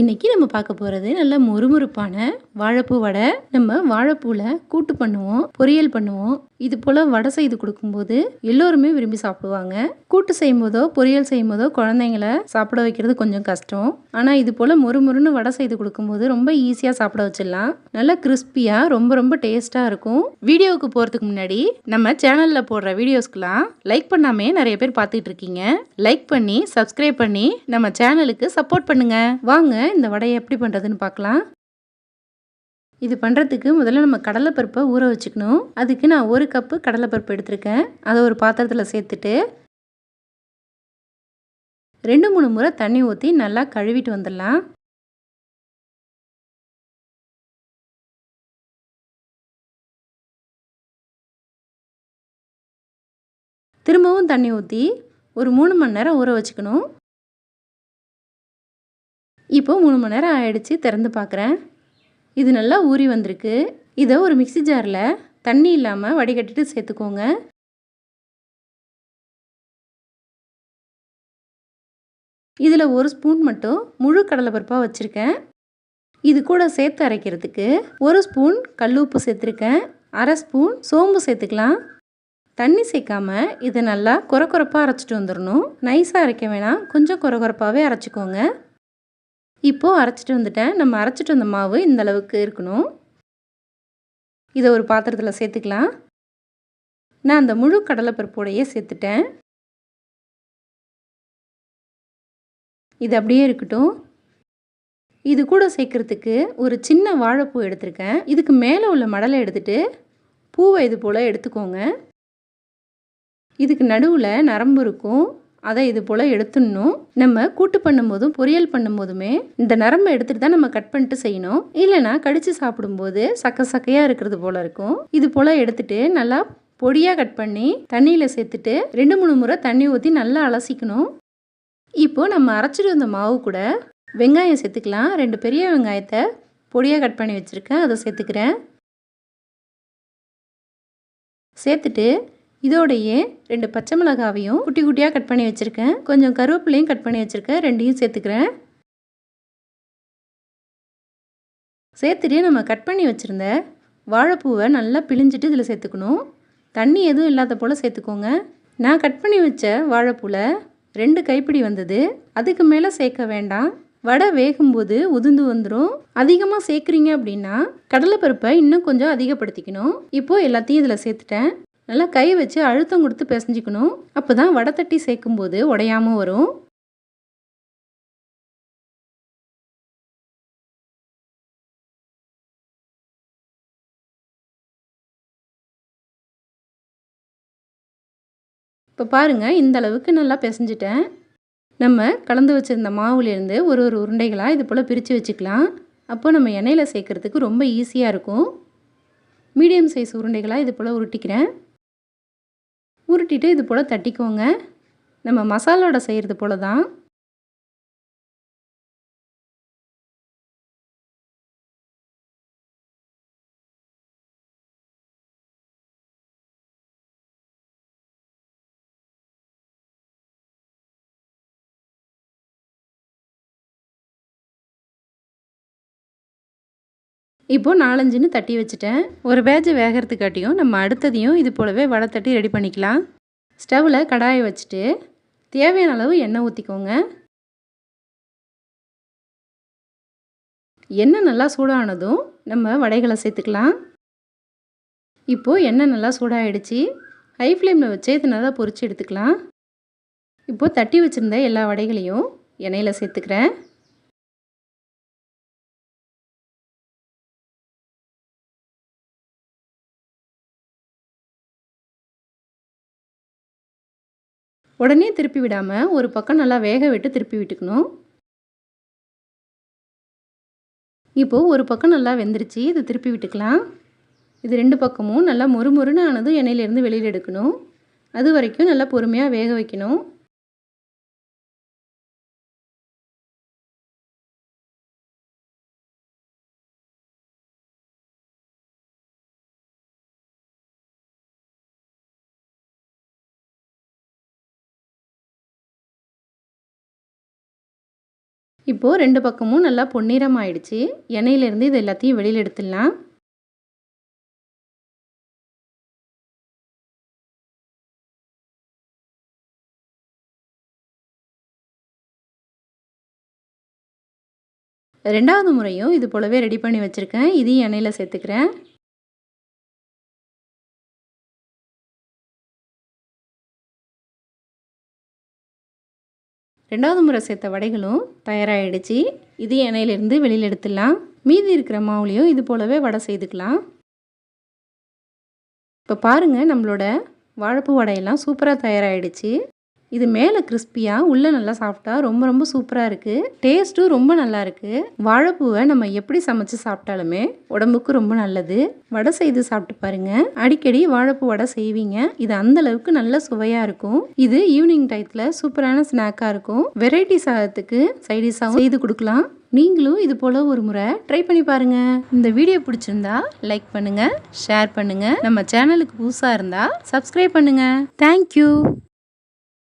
இன்றைக்கி நம்ம பார்க்க போகிறது நல்ல முறுமுறுப்பான வாழைப்பூ வடை. நம்ம வாழைப்பூவில் கூட்டு பண்ணுவோம் பொரியல் பண்ணுவோம். இது போல் வடை செய்து கொடுக்கும்போது எல்லோருமே விரும்பி சாப்பிடுவாங்க. கூட்டு செய்யும் போதோ பொரியல் செய்யும் போதோ குழந்தைங்கள சாப்பிட வைக்கிறது கொஞ்சம் கஷ்டம். ஆனால் இது போல் முறுமுறுன்னு வடை செய்து கொடுக்கும்போது ரொம்ப ஈஸியாக சாப்பிட வச்சிடலாம். நல்லா கிறிஸ்பியாக ரொம்ப ரொம்ப டேஸ்ட்டாக இருக்கும். வீடியோவுக்கு போகிறதுக்கு முன்னாடி நம்ம சேனலில் போடுற வீடியோஸ்க்கெலாம் லைக் பண்ணாமே நிறைய பேர் பார்த்துட்டு இருக்கீங்க. லைக் பண்ணி சப்ஸ்கிரைப் பண்ணி நம்ம சேனலுக்கு சப்போர்ட் பண்ணுங்கள் வாங்க இந்த வடையை எப்படி பண்ணுறதுன்னு பார்க்கலாம். இது பண்ணுறதுக்கு முதல்ல நம்ம கடலைப்பருப்பை ஊற வச்சுக்கணும். அதுக்கு நான் ஒரு கப்பு கடலைப்பருப்பு எடுத்திருக்கேன். அதை ஒரு பாத்திரத்தில் சேர்த்துட்டு ரெண்டு மூணு முறை தண்ணி ஊற்றி நல்லா கழுவிட்டு வந்துடலாம். திரும்பவும் தண்ணி ஊற்றி ஒரு மூணு மணி நேரம் ஊற வச்சுக்கணும். இப்போ மூணு மணி நேரம் ஆயிடுச்சு திறந்து பார்க்குறேன் இது நல்லா ஊறி வந்திருக்கு. இதை ஒரு மிக்சி ஜாரில் தண்ணி இல்லாமல் வடிகட்டிட்டு சேர்த்துக்கோங்க. இதில் ஒரு ஸ்பூன் மட்டும் முழு கடலைப்பருப்பாக வச்சுருக்கேன். இது கூட சேர்த்து அரைக்கிறதுக்கு ஒரு ஸ்பூன் கல்லுப்பு சேர்த்துருக்கேன். அரை ஸ்பூன் சோம்பு சேர்த்துக்கலாம். தண்ணி சேர்க்காம இதை நல்லா குறை குறைப்பாக அரைச்சிட்டு வந்துடணும் நைஸாக அரைக்க வேணாம். கொஞ்சம் குறை குறைப்பாகவே அரைச்சிக்கோங்க. இப்போது அரைச்சிட்டு வந்துட்டேன். நம்ம அரைச்சிட்டு வந்த மாவு இந்த அளவுக்கு இருக்கணும். இதை ஒரு பாத்திரத்தில் சேர்த்துக்கலாம். நான் அந்த முழு கடலைப்பருப்போடையே சேர்த்துட்டேன். இது அப்படியே இருக்கட்டும். இது கூட சேர்க்குறதுக்கு ஒரு சின்ன வாழைப்பூ எடுத்திருக்கேன். இதுக்கு மேலே உள்ள மடலை எடுத்துகிட்டு பூவை இது போல் எடுத்துக்கோங்க. இதுக்கு நடுவில் நரம்பு இருக்கும். அதை இது போல் எடுத்துடணும். நம்ம கூட்டு பண்ணும்போதும் பொரியல் பண்ணும்போதுமே இந்த நரம்பை எடுத்துகிட்டு தான் நம்ம கட் பண்ணிட்டு செய்யணும். இல்லைனா கடித்து சாப்பிடும்போது சக்க சக்கையாக இருக்கிறது போல் இருக்கும். இது போல் எடுத்துகிட்டு நல்லா பொடியாக கட் பண்ணி தண்ணியில் சேர்த்துட்டு ரெண்டு மூணு முறை தண்ணி ஊற்றி நல்லா அலசிக்கணும். இப்போது நம்ம அரைச்சிட்டு வந்த மாவு கூட வெங்காயம் சேர்த்துக்கலாம். ரெண்டு பெரிய வெங்காயத்தை பொடியாக கட் பண்ணி வச்சுருக்கேன். அதை சேர்த்துக்கிறேன். சேர்த்துட்டு இதோடையே ரெண்டு பச்சை மிளகாவையும் குட்டி குட்டியாக கட் பண்ணி வச்சுருக்கேன். கொஞ்சம் கருவேப்பிலையும் கட் பண்ணி வச்சுருக்கேன். ரெண்டையும் சேர்த்துக்கிறேன். சேர்த்துட்டு நம்ம கட் பண்ணி வச்சுருந்த வாழைப்பூவை நல்லா பிழிஞ்சிட்டு இதில் சேர்த்துக்கணும். தண்ணி எதுவும் இல்லாத போல் சேர்த்துக்கோங்க. நான் கட் பண்ணி வச்ச வாழைப்பூவில் ரெண்டு கைப்பிடி வந்தது. அதுக்கு மேலே சேர்க்க வேண்டாம். வடை வேகும்போது உதிர்ந்து வந்துடும் அதிகமாக சேர்க்குறீங்க அப்படின்னா கடலைப்பருப்பை இன்னும் கொஞ்சம் அதிகப்படுத்திக்கணும். இப்போது எல்லாத்தையும் இதில் சேர்த்துட்டேன். நல்லா கை வச்சு அழுத்தம் கொடுத்து பிசைஞ்சிக்கணும். அப்போ தான் வடை தட்டி சேர்க்கும்போது உடையாமல் வரும். இப்போ பாருங்கள் இந்த அளவுக்கு நல்லா பிசைஞ்சிட்டேன். நம்ம கலந்து வச்சுருந்த மாவுலேருந்து ஒரு ஒரு உருண்டைகளாக இது போல் பிரித்து வச்சுக்கலாம். அப்போ நம்ம எண்ணெயில் சேர்க்குறதுக்கு ரொம்ப ஈஸியாக இருக்கும். மீடியம் சைஸ் உருண்டைகளாக இது போல் உருட்டிக்கிறேன். உருட்டிட்டு இது போல் தட்டிக்கோங்க. நம்ம மசாலோட செய்கிறது போல தான் இப்போது நாலஞ்சுன்னு தட்டி வச்சுட்டேன். ஒரு பேஜை வேகிறதுக்காட்டியும் நம்ம அடுத்ததையும் இது போலவே வடை தட்டி ரெடி பண்ணிக்கலாம். ஸ்டவ்வில் கடாயை வச்சுட்டு தேவையான அளவு எண்ணெய் ஊற்றிக்கோங்க எண்ணெய் நல்லா சூடானதும் நம்ம வடைகளை சேர்த்துக்கலாம். இப்போது எண்ணெய் நல்லா சூடாகிடுச்சு ஹை ஃப்ளேமில் வச்சு இது நல்லா பொரித்து எடுத்துக்கலாம். இப்போது தட்டி வச்சுருந்த எல்லா வடைகளையும் எண்ணெயில் சேர்த்துக்கிறேன். உடனே திருப்பி விடாமல் ஒரு பக்கம் நல்லா வேக விட்டு திருப்பி விட்டுக்கணும். இப்போது ஒரு பக்கம் நல்லா வெந்துருச்சு இது திருப்பி விட்டுக்கலாம். இது ரெண்டு பக்கமும் நல்லா மொறுமொறுன்னு ஆனதும் எண்ணெயிலேருந்து வெளியில் எடுக்கணும். அது வரைக்கும் நல்லா பொறுமையாக வேக வைக்கணும். இப்போது ரெண்டு பக்கமும் நல்லா பொன்னிறம் ஆயிடுச்சு எண்ணெயிலேருந்து இது எல்லாத்தையும் வெளியில் எடுத்துடலாம். ரெண்டாவது முறையும் இது போலவே ரெடி பண்ணி வச்சுருக்கேன். இதையும் எண்ணெயில் சேர்த்துக்கிறேன். ரெண்டாவது முறை சேர்த்த வடைகளும் தயாராகிடுச்சு இது எண்ணெயிலேருந்து வெளியில் எடுத்துடலாம். மீதி இருக்கிற மாவுலேயும் இது போலவே வடை செய்துக்கலாம். இப்போ பாருங்கள் நம்மளோட வாழைப்பூ வடையெல்லாம் சூப்பராக தயாராகிடுச்சு இது மேலே கிறிஸ்பியாக உள்ளே நல்லா சாப்பிட்டா ரொம்ப ரொம்ப சூப்பராக இருக்குது டேஸ்ட்டும் ரொம்ப நல்லா இருக்குது வாழைப்பூவை நம்ம எப்படி சமைச்சு சாப்பிட்டாலுமே உடம்புக்கு ரொம்ப நல்லது. வடை செய்து சாப்பிட்டு பாருங்கள் அடிக்கடி வாழைப்பூ வடை செய்வீங்க. இது அந்த அளவுக்கு நல்ல சுவையாக இருக்கும். இது ஈவினிங் டயத்தில் சூப்பரான ஸ்நாக்காக இருக்கும். வெரைட்டி சாதத்துக்கு சைடிஷாகவும் செய்து கொடுக்கலாம். நீங்களும் இது போல் ஒரு முறை ட்ரை பண்ணி பாருங்க. இந்த வீடியோ பிடிச்சிருந்தா லைக் பண்ணுங்க ஷேர் பண்ணுங்க. நம்ம சேனலுக்கு புதுசாக இருந்தால் சப்ஸ்கிரைப் பண்ணுங்க. தேங்க்யூ